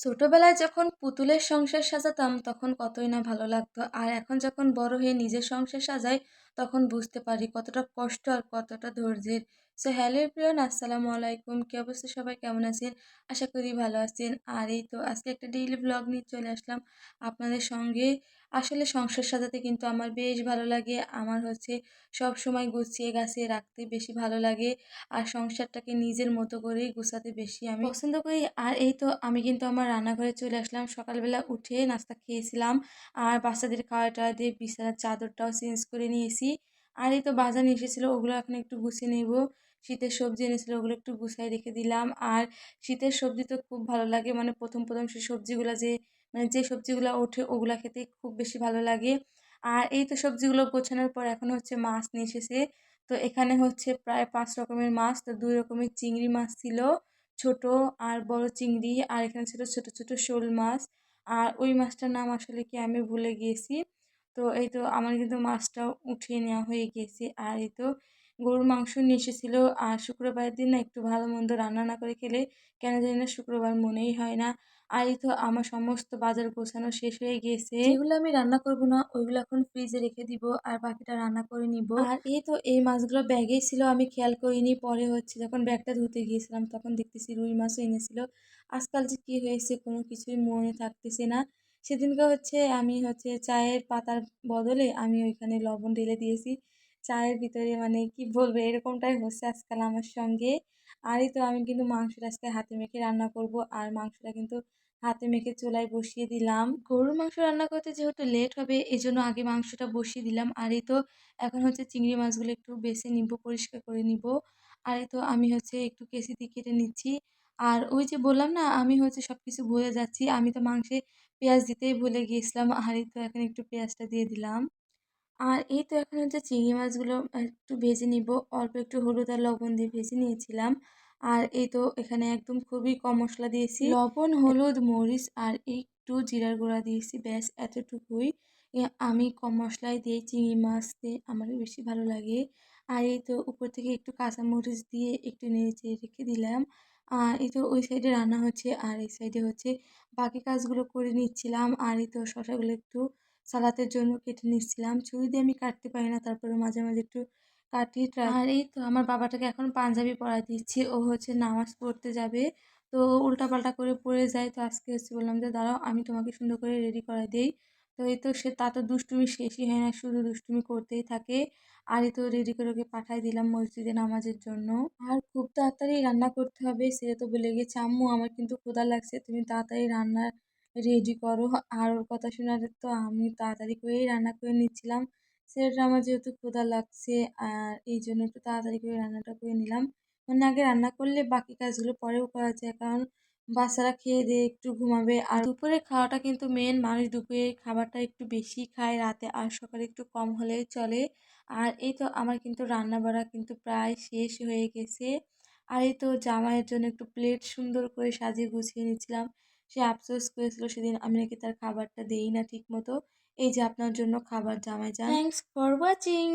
ছোটবেলায় যখন পুতুলের সংসার সাজাতাম, তখন কতই না ভালো লাগতো। আর এখন যখন বড় হয়ে নিজের সংসার সাজাই, তখন বুঝতে পারি কতটা কষ্ট আর কতটা ধৈর্যের। সো হ্যালো এভরিওয়ান আসসালামু আলাইকুম কি অবস্থা সবাই? কেমন আছেন? আশা করি ভালো আছেন। আর এই তো আজকে একটা ডেইলি ব্লগ নিয়ে চলে আসলাম আপনাদের সঙ্গে। আসলে সংসার সাজাতে কিন্তু আমার বেশ ভালো লাগে। আমার হচ্ছে সব সময় গুছিয়ে গাছিয়ে রাখতে বেশি ভালো লাগে। আর সংসারটাকে নিজের মতো করেই গুছাতে বেশি আমি পছন্দ করি। আর এই তো আমি কিন্তু আমার রান্নাঘরে চলে আসলাম। সকালবেলা উঠে নাস্তা খেয়েছিলাম। আর বাচ্চাদের খাওয়া টাওয়া দিয়ে বিছানার চাদরটাও চেঞ্জ করে নিয়েছি। আর এই তো বাজার নিয়ে এসেছিল, ওগুলো এখন একটু গুছিয়ে নেব। শীতের সবজি এনেছিলো ওগুলো একটু গুছাই রেখে দিলাম। আর শীতের সবজি তো খুব ভালো লাগে। মানে প্রথম প্রথম সেই সবজিগুলো যে মানে যে সবজিগুলো ওঠে ওগুলো খেতে খুব বেশি ভালো লাগে। আর এই তো সবজিগুলো গোছানোর পর এখন হচ্ছে মাছ নিয়ে এসেছে। তো এখানে হচ্ছে প্রায় পাঁচ রকমের মাছ। তো দুই রকমের চিংড়ি মাছ ছিল, ছোট আর বড় চিংড়ি। আর এখানে ছিল ছোট ছোট শোল মাছ। আর ওই মাছটার নাম আসলে কি আমি ভুলে গিয়েছি। তো এই তো আমার কিন্তু মাছটাও উঠিয়ে নেওয়া হয়ে গিয়েছে। আর এই তো গরুর মাংস নিয়ে এসেছিল। আর শুক্রবারের দিন না একটু ভালো মন্দ রান্না না করে খেলে কেন জানি না শুক্রবার মনেই হয় না। আর এই তো আমার সমস্ত বাজার গোছানো শেষ হয়ে গিয়েছে। যেগুলো আমি রান্না করব না ওইগুলো এখন ফ্রিজে রেখে দিব আর বাকিটা রান্না করে নিব। আর এই তো এই মাছগুলো ব্যাগেই ছিল আমি খেয়াল করিনি। পরে হচ্ছে যখন ব্যাগটা ধুতে গিয়েছিলাম তখন দেখতেছি রুই মাছও এনেছিল। আজকাল যে কী হয়েছে কোনো কিছুই মনে থাকতেছে না। সেদিনকে হচ্ছে আমি হচ্ছে চায়ের পাতার বদলে আমি ওইখানে লবণ ঢেলে দিয়েছি। চায়ের ভিতরে মানে কি বলব, এরকমটাই হচ্ছে আজকাল আমার সঙ্গে। আরই তো আমি কিন্তু মাংসটা আজকে হাতে মেখে রান্না করব, আর মাংসটা কিন্তু হাতে মেখে চুলায় বসিয়ে দিলাম। গরুর মাংস রান্না করতে যেহেতু লেট হবে এই জন্য আগে মাংসটা বসিয়ে দিলাম। আর এই তো এখন হচ্ছে চিংড়ি মাছগুলো একটু বেছে নিব, পরিষ্কার করে নিব। আর এই তো আমি হচ্ছে একটু কেসি দিয়ে কেটে নিচ্ছি। আর ওই যে বললাম না, আমি হচ্ছে সব কিছু ভুলে যাচ্ছি। আমি তো মাংসে পেঁয়াজ দিতেই ভুলে গিয়েছিলাম। আর এই তো এখন একটু পেঁয়াজটা দিয়ে দিলাম। আর এই তো এখন হচ্ছে চিংড়ি মাছগুলো একটু ভেজে নিব। অল্প একটু হলুদ আর লবণ দিয়ে ভেজে নিয়েছিলাম। আর এই তো এখানে একদম খুবই কম মশলা দিয়েছি। লবণ, হলুদ, মরিচ আর একটু জিরার গুঁড়া দিয়েছি। ব্যাস, এতটুকুই। আমি কম মশলায় দিয়ে চিংড়ি মাছ দিয়ে আমার বেশি ভালো লাগে। আর এই তো উপর থেকে একটু কাঁচা মরিচ দিয়ে একটু নেড়ে চেড়ে রেখে দিলাম। আর এই তো ওই সাইডে রান্না হচ্ছে, আর এই সাইডে হচ্ছে বাকি কাজগুলো করে নিচ্ছিলাম, আর এই তো শশাগুলো একটু সালাতের জন্য কেটে নিচ্ছিলাম। ছুরি দিয়ে আমি কাটতে পারি না, তারপরে মাঝে মাঝে একটু কাটি আর এই তো আমার বাবাটাকে এখন পাঞ্জাবি পরাই দিচ্ছি, ও হচ্ছে নামাজ পড়তে যাবে। তো উল্টাপাল্টা করে পড়ে যায়, তো আজকে হচ্ছে বললাম যে, দাঁড়াও, আমি তোমাকে সুন্দর করে রেডি করাই দিই। তো এই তো সে, তা তো দুষ্টুমি শেষই হয় না, শুধু দুষ্টুমি করতেই থাকে। আর এই তো রেডি করে ওকে পাঠাই দিলাম মসজিদে নামাজের জন্য। আর খুব তাড়াতাড়ি রান্না করতে হবে, সে তো বলে গেছে। আম্মু, আমার কিন্তু ক্ষুধা লাগছে, তুমি তাড়াতাড়ি রান্না রেডি করো। আর ওর কথা শোনার তো আমি তাড়াতাড়ি করেই রান্না করে নিচ্ছিলাম। সেটা আমার যেহেতু ক্ষুধা লাগছে, আর এই জন্য একটু তাড়াতাড়ি করে রান্নাটা করে নিলাম। মানে আগে রান্না করলে বাকি কাজগুলো পরেও করা যায়, কারণ বাচ্চারা খেয়ে দিয়ে একটু ঘুমাবে। আর দুপুরে খাওয়াটা কিন্তু মেন মানুষ দুপুরে খাবারটা একটু বেশি খায়, রাতে আর সকালে একটু কম হলেই চলে। আর এই তো আমার কিন্তু রান্না বাড়া কিন্তু প্রায় শেষ হয়ে গেছে। আর এই তো জামাইয়ের জন্য একটু প্লেট সুন্দর করে সাজিয়ে গুছিয়ে নিচ্ছিলাম। সে আফসোস করেছিল সেদিন আমি নাকি তার খাবারটা দেই না ঠিক মতো এই যে আপনার জন্য খাবার, জামাই যান। Thanks for watching